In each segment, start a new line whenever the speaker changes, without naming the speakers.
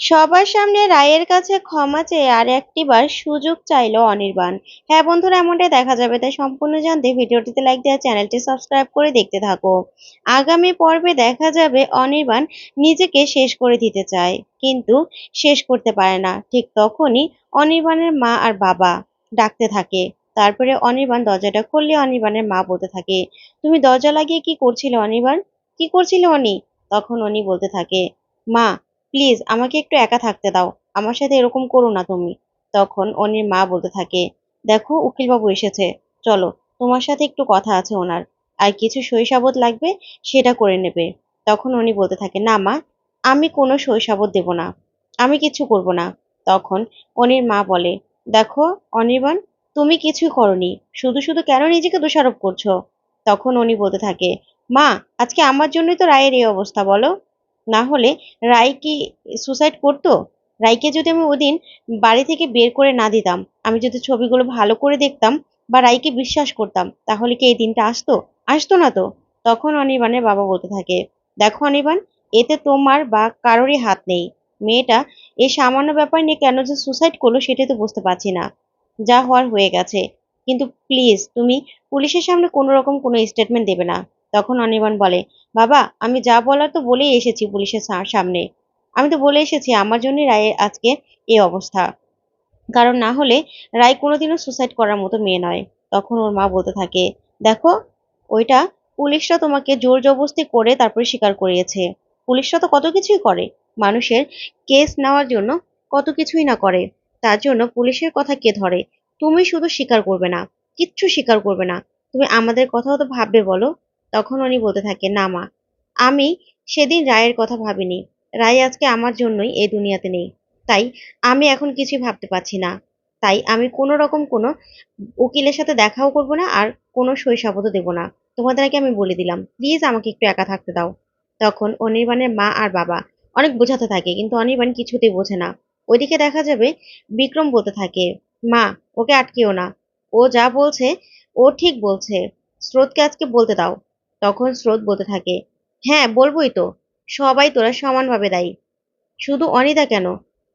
সবার সামনে রায়ের কাছে ক্ষমা চেয়ে আর একটিবার সুযোগ চাইল অনির্বাণ। হ্যাঁ বন্ধুরা, এমনটাই দেখা যাবে। তাই সম্পূর্ণ জানতে ভিডিওটিতে লাইক দেওয়া চ্যানেলটি সাবস্ক্রাইব করে দেখতে থাকো। আগামী পর্বে দেখা যাবে অনির্বাণ নিজেকে শেষ করে দিতে চায়, কিন্তু শেষ করতে পারে না। ঠিক তখনই অনির্বাণের মা আর বাবা ডাকতে থাকে। তারপরে অনির্বাণ দরজাটা খুললে অনির্বাণের মা বলতে থাকে, তুমি দরজা লাগিয়ে কি করছিলে অনির্বাণ? কি করছিলে অনি? তখন অনি বলতে থাকে, মা প্লিজ, আমাকে একটু একা থাকতে দাও। আমার সাথে এরকম করো না তুমি। তখন অনির মা বলতে থাকে, দেখো, উকিলবাবু এসেছে। চলো, তোমার সাথে একটু কথা আছে ওনার। আর কিছু শৈশাবত লাগবে, সেটা করে নেবে। তখন উনি বলতে থাকে, না মা, আমি কোনো শৈশাবত দেব না। আমি কিছু করব না। তখন অনির মা বলে, দেখো, অনির্বাণ, তুমি কিছুই করনি। শুধু শুধু কেন নিজেকে দোষারোপ করছ? তখন উনি বলতে থাকে, মা, আজকে আমার জন্যই তো রায়ের এই অবস্থা, বলো? না হলে রায় কি সুসাইড করতো? রায়কে যদি আমি ওদিন বাড়ি থেকে বের করে না দিতাম, আমি যদি ছবিগুলো ভালো করে দেখতাম বা রায়কে বিশ্বাস করতাম, তাহলে কি এই দিনটা আসতো? আসতো না তো। তখন অনির্বাণের বাবা বলতে থাকে, দেখো অনির্বাণ, এতে তোমার বা কারোরই হাত নেই। মেয়েটা এই সামান্য ব্যাপার নিয়ে কেন যে সুসাইড করল সেটাই তো বুঝতে পারছি না। যা হওয়ার হয়ে গেছে। কিন্তু প্লিজ তুমি পুলিশের সামনে কোনো রকম কোনো স্টেটমেন্ট দেবে না। তখন অনির্বাণ বলে, বাবা, আমি যা বলার তো বলেই এসেছি পুলিশের সামনে। আমি তো বলে এসেছি আমার জন্যই রায়ের আজকে এই অবস্থা। কারণ না হলে রায় কোনোদিনও সুসাইড করার মতো মেয়ে নয়। তখন ওর মা বলতে থাকে, দেখো, ওইটা পুলিশরা তোমাকে জোর জবস্তি করে তারপরে স্বীকার করিয়েছে। পুলিশরা তো কত কিছুই করে। মানুষের কেস নেওয়ার জন্য কত কিছুই না করে। তার জন্য পুলিশের কথা কে ধরে? তুমি শুধু স্বীকার করবে না, কিচ্ছু স্বীকার করবে না। তুমি আমাদের কথাও তো ভাববে বলো। তখন উনি বলতে থাকে না মা, আমি সেদিন রায়ের কথা ভাবিনি। রায় আজকে আমার জন্যই এই দুনিয়াতে নেই। তাই আমি এখন কিছুই ভাবতে পারছি না। তাই আমি কোনো রকম কোনো উকিলের সাথে দেখাও করব না আর কোনো শৈশবতও দেব না। তোমাদের আগে আমি বলে দিলাম। প্লিজ আমাকে একটু একা থাকতে দাও। তখন অনির্বাণের মা আর বাবা অনেক বোঝাতে থাকে, কিন্তু অনির্বাণ কিছুতেই বোঝে না। ওইদিকে দেখা যাবে বিক্রম বলতে থাকে, মা, ওকে আটকেও না। ও যা বলছে, ও ঠিক বলছে। স্রোতকে আজকে বলতে দাও। তখন স্রোত বলতে থাকে হ্যাঁ বলবোই তো, সবাই তোরা সমানভাবে দায়ী। শুধু অনিতা কেন?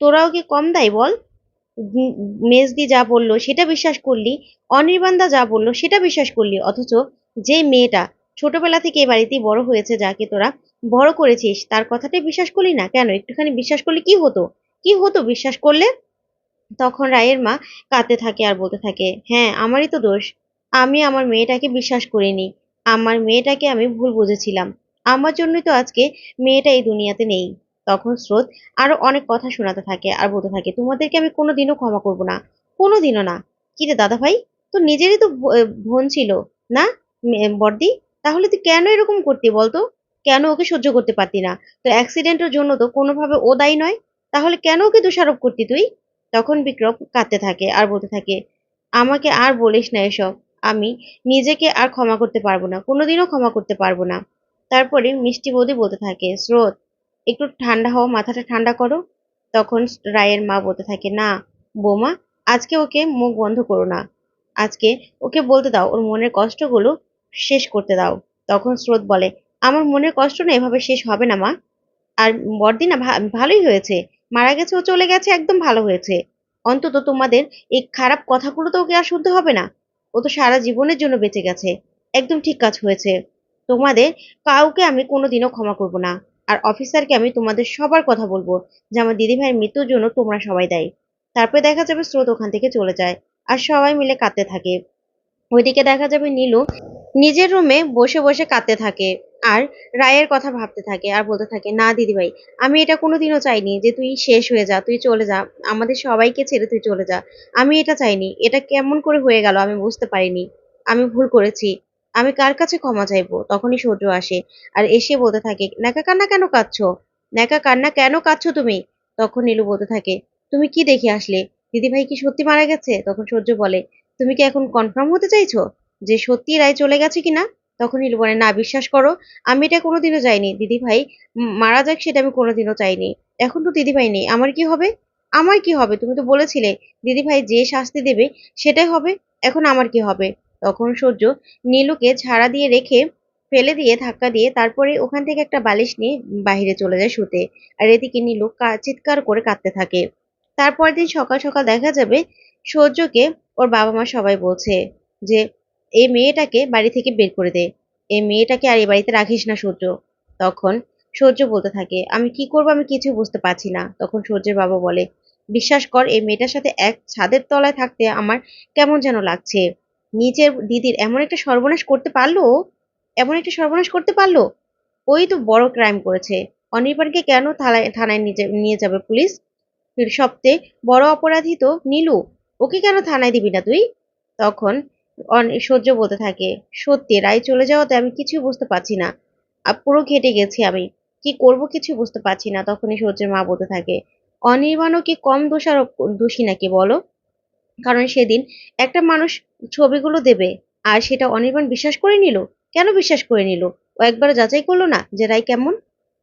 তোরাও কি কম দায়ী বল? মেজদি যা বলল সেটা বিশ্বাস করলি, অনির্বাণদা যা বলল সেটা বিশ্বাস করলি, অথচ যে মেয়েটা ছোটবেলা থেকে এ বাড়িতেই বড় হয়েছে, যাকে তোরা বড় করেছিস, তার কথাটাই বিশ্বাস করলি না? কেন? একটুখানি বিশ্বাস করলে কি হতো? কি হতো বিশ্বাস করলে? তখন রায়ের মা কাঁদতে থাকে আর বলতে থাকে হ্যাঁ আমারই তো দোষ। আমি আমার মেয়েটাকে বিশ্বাস করিনি। আমার মেয়েটাকে আমি ভুল বুঝেছিলাম। আমার জন্যই তো আজকে মেয়েটা এই দুনিয়াতে নেই। তখন স্রোত আরও অনেক কথা শোনাতে থাকে আর বলতে থাকে, তোমাদেরকে আমি কোনোদিনও ক্ষমা করব না। কোনোদিনও না। কি রে দাদা ভাই তোর নিজেরই তো বোন ছিল, না? বর্দি তাহলে তুই কেন এরকম করতি বলতো? কেন ওকে সহ্য করতে পারতি না? তো অ্যাক্সিডেন্টের জন্য তো কোনোভাবে ও দায়ী নয়। তাহলে কেন ওকে দোষারোপ করতি তুই? তখন বিক্রম কাঁদতে থাকে আর বলতে থাকে, আমাকে আর বলিস না এসব। আমি নিজেকে আর ক্ষমা করতে পারব না, কোনোদিনও ক্ষমা করতে পারব না। তারপরে মিষ্টি বৌদি বলতে থাকে, স্রোত, একটু ঠান্ডা হও, মাথাটা ঠান্ডা করো। তখন রায়ের মা বলতে থাকে, না, বৌমা, আজকে ওকে মুখ বন্ধ করো না। আজকে ওকে বলতে দাও, ওর মনের কষ্টগুলো শেষ করতে দাও। তখন স্রোত বলে, আমার মনের কষ্ট না এভাবে শেষ হবে না, মা। আর বড়দি না ভালোই হয়েছে। মারা গেছে ও চলে গেছে, একদম ভালো হয়েছে। অন্তত তোমাদের এই খারাপ কথাগুলো তো ওকে আর শুনতে হবে না। ও তো সারা জীবনের জন্য বেঁচে গেছে। একদম ঠিক কাজ হয়েছে। তোমাদের কাউকে আমি কোনোদিনও ক্ষমা করব না। আর অফিসারকে আমি তোমাদের সবার কথা বলব, যে আমার দিদিভাইয়ের মৃত্যুর জন্য তোমরা সবাই দেয়। তারপরে দেখা যাবে স্রোত ওখান থেকে চলে যায় আর সবাই মিলে কাঁদতে থাকে। ওইদিকে দেখা যাবে নীলু নিজের রুমে বসে বসে কাঁদতে থাকে। আর রায়ের কথা ভাবতে থাকে আর বলতে থাকে, না, দিদিভাই, আমি এটা কোনোদিনও চাইনি যে তুই শেষ হয়ে যা, তুই চলে যা, আমাদের সবাইকে ছেড়ে তুই চলে যা। আমি এটা চাইনি, এটা কেমন করে হয়ে গেল আমি বুঝতে পারিনি, আমি ভুল করেছি, আমি কার কাছে ক্ষমা চাইব? তখনই সূর্য আসে আর এসে বলতে থাকে, ন্যাকা কান্না কেন কাঁদছো? ন্যাকা কান্না কেন কাঁদছো তুমি? তখন নীলু বলতে থাকে, তুমি কি দেখে আসলে? দিদিভাই কি সত্যি মারা গেছে? তখন সূর্য বলে, তুমি কি এখন কনফার্ম হতে চাইছো যে সত্যি রায় চলে গেছে কিনা? তখন নীলু বলে, না, বিশ্বাস করো, আমি এটা কোনোদিনও চাইনি। দিদিভাই মারা যাক সেটা আমি কোনোদিনও চাইনি। এখন তো দিদিভাই নেই। আমার কি হবে? আমার কি হবে? তুমি তো বলেছিলে দিদিভাই যে শাস্তি দেবে সেটাই হবে। এখন আমার কি হবে? তখন সূর্য নীলুকে ঝাড়া দিয়ে রেখে ফেলে দিয়ে ধাক্কা দিয়ে তারপরে ওখান থেকে একটা বালিশ নিয়ে বাইরে চলে যায় শুতে। আর এদিকে নীলু চিৎকার করে কাঁদতে থাকে। তারপর দিন সকাল সকাল দেখা যাবে সূর্যকে ওর বাবা মা সবাই বলছে যে এই মেয়েটাকে বাড়ি থেকে বের করে দে। এই মেয়েটাকে আর এই বাড়িতে রাখিস না সূর্য। তখন সূর্য বলতে থাকে, আমি কি করব আমি কিছু বুঝতে পারছি না। তখন সূর্যের বাবা বলে, বিশ্বাস কর এই মেয়েটার সাথে এক ছাদের তলায় থাকতে আমার কেমন যেন লাগছে। নিজের দিদির এমন একটা সর্বনাশ করতে পারল? এমন একটা সর্বনাশ করতে পারল? ওই তো বড় ক্রাইম করেছে। অনির্বাণকে কেন থানায় থানায় নিয়ে যাবে পুলিশ? সবচেয়ে বড় অপরাধী তো নীলু। ওকে কেন থানায় দিবি না তুই? তখন সহ্য বলতে থাকে। সত্যি, রায় চলে যাওয়াতে আমি কিছু বুঝতে পারছি না। পুরো ঘেটে গেছি আমি। কি করব কিছু বুঝতে পারছি না, তখনই সূর্যের মা বলতে থাকে, অনির্বাণও কি কম দোষারোপ দোষী নাকি বলো? কারণ সেদিন একটা মানুষ ছবিগুলো দেবে, আর সেটা অনির্বাণ বিশ্বাস করে নিল? কেন বিশ্বাস করে নিল? ও একবার যাচাই করল না যে রায় কেমন?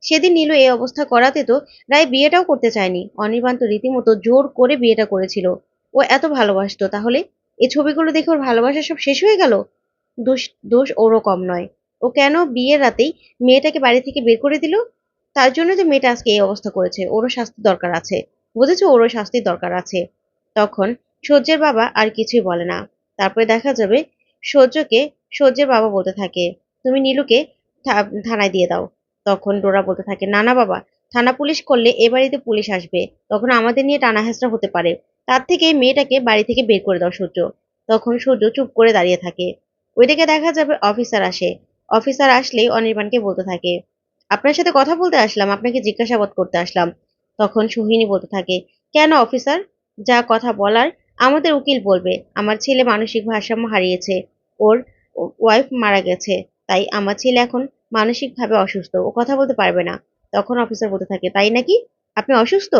সেদিন নীলু এই অবস্থা করাতে তো রায় বিয়েটাও করতে চায়নি। অনির্বাণ তো রীতিমতো জোর করে বিয়েটা করেছিল। ও এত ভালোবাসতো, তাহলে এই ছবিগুলো দেখে ওর ভালোবাসা সব শেষ হয়ে গেল? দোষ দোষ ওরও কম নয়। ও কেন বিয়ের রাতেই মেয়েটাকে বাড়ি থেকে বের করে দিল? তার জন্য তো মেয়েটা আজকে এই অবস্থা করেছে, ওরও শাস্তি দরকার আছে। বুঝেছ? ওরও শাস্তির দরকার আছে। তখন সূর্যের বাবা আর কিছুই বলে না। তারপরে দেখা যাবে সূর্যকে সূর্যের বাবা বলতে থাকে, তুমি নীলুকে থানায় দিয়ে দাও। তখন ডোরা বলতে থাকে, না না বাবা থানা পুলিশ করলে এ বাড়িতে পুলিশ আসবে। তখন আমাদের নিয়ে টানা হতে পারে। তার থেকে মেয়েটাকে বাড়ি থেকে বের করে দাও সূর্য। তখন সূর্য চুপ করে দাঁড়িয়ে থাকে। ওইদিকে দেখা যাবে অফিসার আসে। অফিসার আসলেই অনির্বাণকে বলতে থাকে, আপনার সাথে কথা বলতে আসলাম, আপনাকে জিজ্ঞাসাবাদ করতে আসলাম। তখন সোহিনী বলতে থাকে, কেন অফিসার? যা কথা বলার আমাদের উকিল বলবে। আমার ছেলে মানসিক ভারসাম্য হারিয়েছে। ওর ওয়াইফ মারা গেছে। তাই আমার ছেলে এখন মানসিকভাবে অসুস্থ। ও কথা বলতে পারবে না। তখন অফিসার বলতে থাকে, তাই নাকি? আপনি অসুস্থ?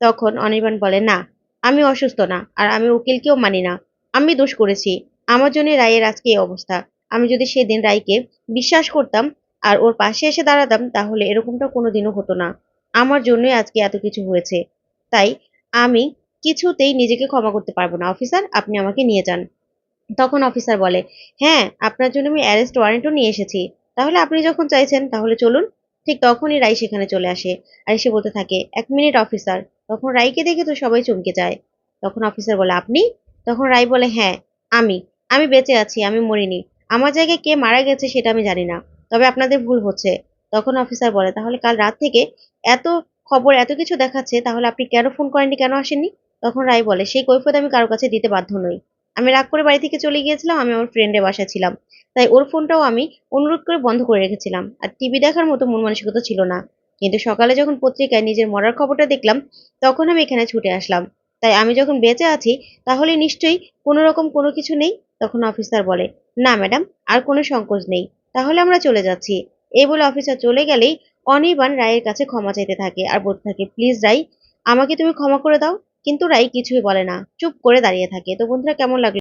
তখন অনির্বাণ বলে, না, আমি অসুস্থ না, আর আমি উকিলকেও মানি না। আমি দোষ করেছি। আমার জন্য রায়ের আজকে এই অবস্থা। আমি যদি সেদিন রায়কে বিশ্বাস করতাম আর ওর পাশে এসে দাঁড়াতাম, তাহলে এরকমটা কোনোদিনও হতো না। আমার জন্যই আজকে এত কিছু হয়েছে। তাই আমি কিছুতেই নিজেকে ক্ষমা করতে পারব না। অফিসার, আপনি আমাকে নিয়ে যান। তখন অফিসার বলে হ্যাঁ আপনার জন্য আমি অ্যারেস্ট ওয়ারেন্টও নিয়ে এসেছি। তাহলে আপনি যখন চাইছেন, তাহলে চলুন। ঠিক তখনই রাই সেখানে চলে আসে আর এসে বলতে থাকে, এক মিনিট অফিসার তখন রাইকে দেখে তো সবাই চমকে যায়। তখন অফিসার বলে, আপনি? তখন রাই বলে হ্যাঁ আমি। আমি বেঁচে আছি, আমি মরিনি। আমার জায়গায় কে মারা গেছে সেটা আমি জানি না, তবে আপনাদের ভুল হচ্ছে। তখন অফিসার বলে, তাহলে কাল রাত থেকে এত খবর, এত কিছু দেখাচ্ছে, তাহলে আপনি কেন ফোন করেননি, কেন আসেননি? তখন রাই বলে, সেই কৈফত আমি কারও কাছে দিতে বাধ্য নই। আমি রাগ করে বাড়ি থেকে চলে গিয়েছিলাম, আমি আমার ফ্রেন্ডের বাসা ছিলাম। তাই ওর ফোনটাও আমি অনুরোধ করে বন্ধ করে রেখেছিলাম। আর টিভি দেখার মতো মন মানসিকতা ছিল না। কিন্তু সকালে যখন পত্রিকায় নিজের মরার খবরটা দেখলাম, তখন আমি এখানে ছুটে আসলাম। তাই আমি যখন বেঁচে আছি, তাহলে নিশ্চয়ই কোনো রকম কোনো কিছু নেই? তখন অফিসার বলে, না ম্যাডাম আর কোনো সংকোচ নেই। তাহলে আমরা চলে যাচ্ছি। এই বলে অফিসার চলে গেলেই অনির্বাণ রায়ের কাছে ক্ষমা চাইতে থাকে। আর বলতে থাকে প্লিজ রাই আমাকে তুমি ক্ষমা করে দাও। কিন্তু রাই কিছুই বলে না। চুপ করে দাঁড়িয়ে থাকে। তো বন্ধুরা কেমন লাগল?